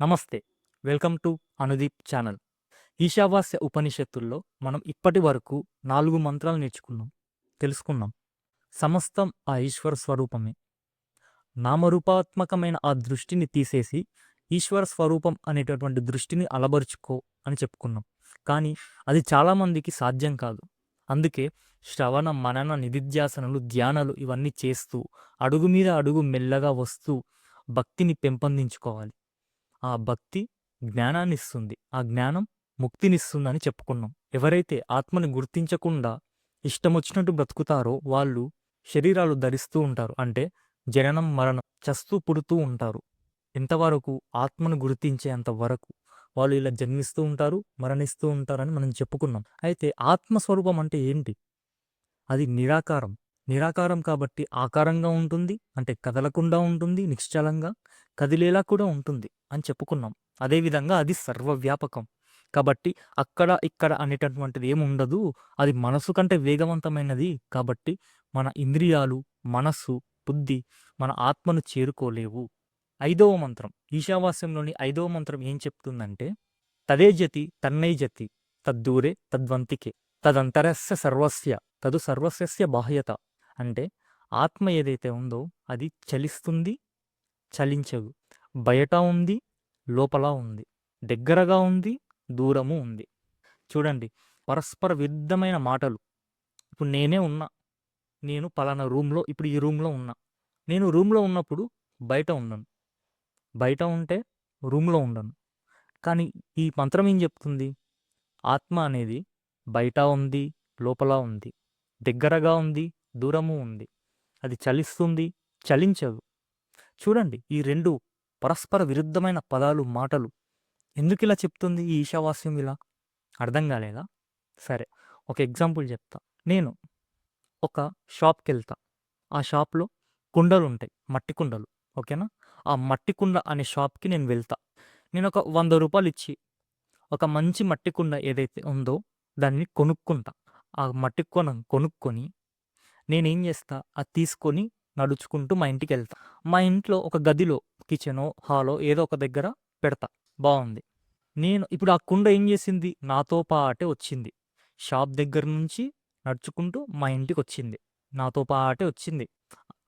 నమస్తే welcome to Anudeep channel. Ishavasya ఉపనిషత్తుల్లో మనం ఇప్పటి వరకు నాలుగు మంత్రాలు నేర్చుకున్నాం తెలుసుకున్నాం. సమస్తం ఆ ఈశ్వర స్వరూపమే. నామరూపాత్మకమైన ఆ దృష్టిని తీసేసి ఈశ్వర స్వరూపం అనేటటువంటి దృష్టిని అలబరుచుకో అని చెప్పుకున్నాం. కానీ అది చాలామందికి సాధ్యం కాదు. అందుకే శ్రవణ మనన నిధిధ్యాసనలు ధ్యానాలు ఇవన్నీ చేస్తూ అడుగు మీద అడుగు మెల్లగా వస్తూ భక్తిని పెంపొందించుకోవాలి. ఆ భక్తి జ్ఞానాన్ని ఇస్తుంది ఆ జ్ఞానం ముక్తినిస్తుందని చెప్పుకున్నాం. ఎవరైతే ఆత్మని గుర్తించకుండా ఇష్టం వచ్చినట్టు బ్రతుకుతారో వాళ్ళు శరీరాలు ధరిస్తూ ఉంటారు. అంటే జననం మరణం చస్తూ పుడుతూ ఉంటారు. ఎంతవరకు ఆత్మను గుర్తించేంత వరకు వాళ్ళు ఇలా జన్మిస్తూ ఉంటారు మరణిస్తూ ఉంటారని మనం చెప్పుకున్నాం. అయితే ఆత్మస్వరూపం అంటే ఏంటి? అది నిరాకారం. నిరాకారం కాబట్టి ఆకారంగా ఉంటుంది అంటే కదలకుండా ఉంటుంది నిశ్చలంగా. కదిలేలా కూడా ఉంటుంది అని చెప్పుకున్నాం. అదేవిధంగా అది సర్వవ్యాపకం. కాబట్టి అక్కడ ఇక్కడ అనేటటువంటిది ఏముండదు అది మనసు కంటే వేగవంతమైనది. కాబట్టి మన ఇంద్రియాలు మనస్సు బుద్ధి మన ఆత్మను చేరుకోలేవు. ఐదవ మంత్రం. ఈశావాస్యంలోని ఐదవ మంత్రం ఏం చెప్తుందంటే తదే జతి తన్నై జతి తద్దూరే తద్వంతికే తదంతరస్య సర్వస్య తదు సర్వస్య బాహ్యత. అంటే ఆత్మ ఏదైతే ఉందో అది చలిస్తుంది చలించదు. బయట ఉంది లోపల ఉంది. దగ్గరగా ఉంది దూరము ఉంది. చూడండి పరస్పర విరుద్ధమైన మాటలు. ఇప్పుడు నేనే ఉన్నా. నేను పలానా రూమ్లో ఇప్పుడు ఈ రూమ్లో ఉన్నా. నేను రూమ్లో ఉన్నప్పుడు బయట ఉన్నాను బయట ఉంటే రూమ్లో ఉండను. కానీ ఈ మంత్రం ఏం చెప్తుంది? ఆత్మ అనేది బయట ఉంది లోపల ఉంది. దగ్గరగా ఉంది దూరము ఉంది. అది చలిస్తుంది చలించదు. చూడండి ఈ రెండు పరస్పర విరుద్ధమైన పదాలు మాటలు. ఎందుకు ఇలా చెప్తుంది ఈ ఈశావాస్యం ఇలా? అర్థం కాలేదా? సరే ఒక ఎగ్జాంపుల్ చెప్తా. నేను ఒక షాప్కి వెళ్తా ఆ షాప్లో కుండలు ఉంటాయి మట్టి కుండలు ఓకేనా? ఆ మట్టి కుండ అనే షాప్కి నేను వెళ్తా. నేను ఒక వంద రూపాయలు ఇచ్చి ఒక మంచి మట్టి కుండ ఏదైతే ఉందో దాన్ని కొనుక్కుంటా. ఆ మట్టి కొన కొనుక్కొని నేనేం చేస్తా? అది తీసుకొని నడుచుకుంటూ మా ఇంటికి వెళ్తా మా ఇంట్లో ఒక గదిలో కిచెనో హాలో ఏదో ఒక దగ్గర పెడతా. బాగుంది నేను ఇప్పుడు ఆ కుండ ఏం చేసింది? నాతో పాటే వచ్చింది. షాప్ దగ్గర నుంచి నడుచుకుంటూ మా ఇంటికి వచ్చింది నాతో పాటే వచ్చింది.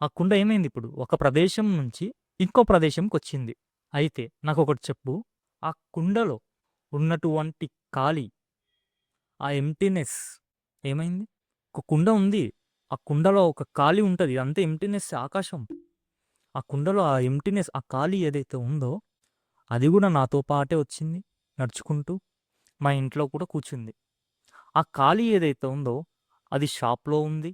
ఆ కుండ ఏమైంది ఇప్పుడు? ఒక ప్రదేశం నుంచి ఇంకో ప్రదేశంకి వచ్చింది అయితే నాకు ఒకటి చెప్పు. ఆ కుండలో ఉన్నటువంటి ఖాళీ ఆ ఎంటీనెస్ ఏమైంది? ఒక కుండ ఉంది. ఆ కుండలో ఒక ఖాళీ ఉంటుంది. అంతే ఎంటీనెస్ ఆకాశం. ఆ కుండలో ఆ ఎంటీనెస్ ఆ ఖాళీ ఏదైతే ఉందో అది కూడా నాతో పాటే వచ్చింది నడుచుకుంటూ మా ఇంట్లో కూడా కూర్చుంది. ఆ ఖాళీ ఏదైతే ఉందో అది షాప్లో ఉంది.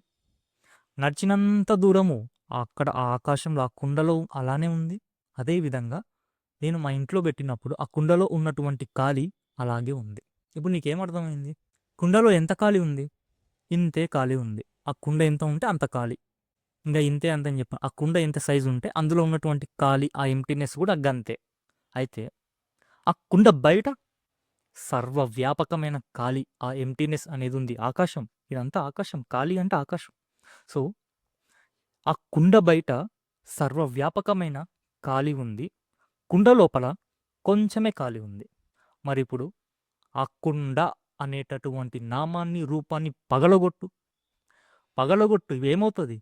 నడిచినంత దూరము అక్కడ ఆ ఆకాశంలో ఆ కుండలో అలానే ఉంది. అదేవిధంగా నేను మా ఇంట్లో పెట్టినప్పుడు ఆ కుండలో ఉన్నటువంటి ఖాళీ అలాగే ఉంది. ఇప్పుడు నీకేమర్థమైంది కుండలో ఎంత ఖాళీ ఉంది? ఇంతే ఖాళీ ఉంది. ఆ కుండ ఎంత ఉంటే అంత ఖాళీ. ఇంకా ఇంతే అంత అని చెప్పాను. ఆ కుండ ఎంత సైజు ఉంటే అందులో ఉన్నటువంటి ఖాళీ ఆ ఎంటీనెస్ కూడా గంతే. అయితే ఆ కుండ బయట సర్వవ్యాపకమైన ఖాళీ ఆ ఎంటీనెస్ అనేది ఉంది ఆకాశం. ఇదంతా ఆకాశం. ఖాళీ అంటే ఆకాశం. సో ఆ కుండ బయట సర్వవ్యాపకమైన ఖాళీ ఉంది. కుండ లోపల కొంచెమే ఖాళీ ఉంది. మరి ఇప్పుడు ఆ కుండ అనేటటువంటి నామాన్ని రూపాన్ని పగలగొట్టు. పగలగొట్టు ఏమవుతుంది?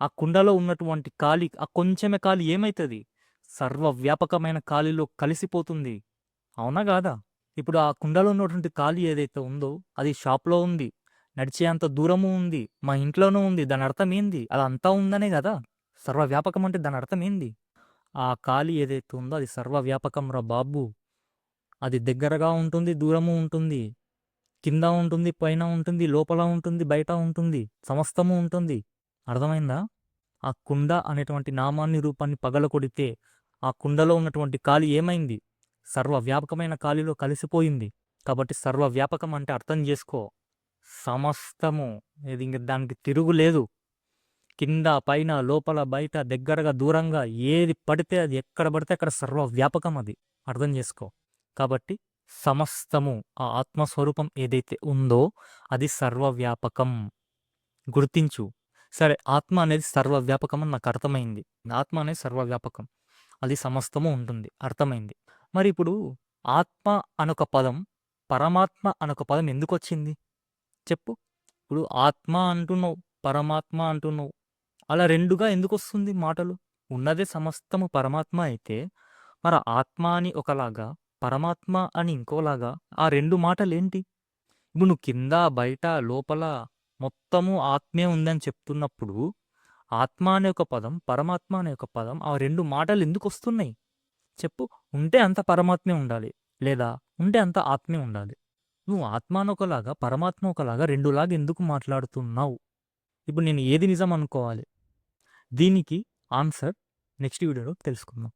ఆ కుండలో ఉన్నటువంటి కాలి ఆ కొంచెమే కాలి ఏమవుతుంది సర్వవ్యాపకమైన కాలిలో కలిసిపోతుంది. అవునా కాదా? ఇప్పుడు ఆ కుండలో ఉన్నటువంటి ఖాళీ ఏదైతే ఉందో అది షాప్లో ఉంది. నడిచేంత దూరము ఉంది. మా ఇంట్లోనూ ఉంది. దాని అర్థం ఏంది? అది అంతా ఉందనే కదా? సర్వవ్యాపకం అంటే దాని అర్థం ఏంది? ఆ ఖాళీ ఏదైతే ఉందో అది సర్వవ్యాపకం రా బాబు. అది దగ్గరగా ఉంటుంది దూరము ఉంటుంది. కింద ఉంటుంది పైన ఉంటుంది లోపల ఉంటుంది బయట ఉంటుంది సమస్తము ఉంటుంది. అర్థమైందా? ఆ కుండ అనేటువంటి నామాన్ని రూపాన్ని పగలకొడితే ఆ కుండలో ఉన్నటువంటి కాలి ఏమైంది? సర్వవ్యాపకమైన కాలిలో కలిసిపోయింది. కాబట్టి సర్వవ్యాపకం అంటే అర్థం చేసుకో. సమస్తము. ఇది ఇంక దానికి తిరుగులేదు కింద పైన లోపల బయట దగ్గరగా దూరంగా ఏది పడితే అది ఎక్కడ పడితే అక్కడ సర్వవ్యాపకం అది. అర్థం చేసుకో. కాబట్టి సమస్తము ఆ ఆత్మస్వరూపం ఏదైతే ఉందో అది సర్వవ్యాపకం. గుర్తించు. సరే ఆత్మ అనేది సర్వవ్యాపకం అని నాకు అర్థమైంది. ఆత్మ అనేది సర్వవ్యాపకం. అది సమస్తము ఉంటుంది. అర్థమైంది. మరి ఇప్పుడు ఆత్మ అనొక పదం పరమాత్మ అనొక పదం ఎందుకు వచ్చింది చెప్పు. ఇప్పుడు ఆత్మ అంటున్నావు పరమాత్మ అంటున్నావు. అలా రెండుగా ఎందుకు వస్తుంది మాటలు? ఉన్నదే సమస్తము పరమాత్మ అయితే మరి ఆత్మ అని ఒకలాగా పరమాత్మ అని ఇంకోలాగా ఆ రెండు మాటలేంటి? ఇప్పుడు నువ్వు కింద బయట లోపల మొత్తము ఆత్మే ఉందని చెప్తున్నప్పుడు ఆత్మ అనే ఒక పదం పరమాత్మ అనే ఒక పదం ఆ రెండు మాటలు ఎందుకు వస్తున్నాయి? చెప్పు. ఉంటే అంత పరమాత్మే ఉండాలి లేదా ఉంటే అంత ఆత్మే ఉండాలి? నువ్వు ఆత్మానొకలాగా ఒకలాగా పరమాత్మ ఒకలాగా రెండులాగా ఎందుకు మాట్లాడుతున్నావు? ఇప్పుడు నేను ఏది నిజం అనుకోవాలి? దీనికి ఆన్సర్ నెక్స్ట్ వీడియోలో తెలుసుకుందాం.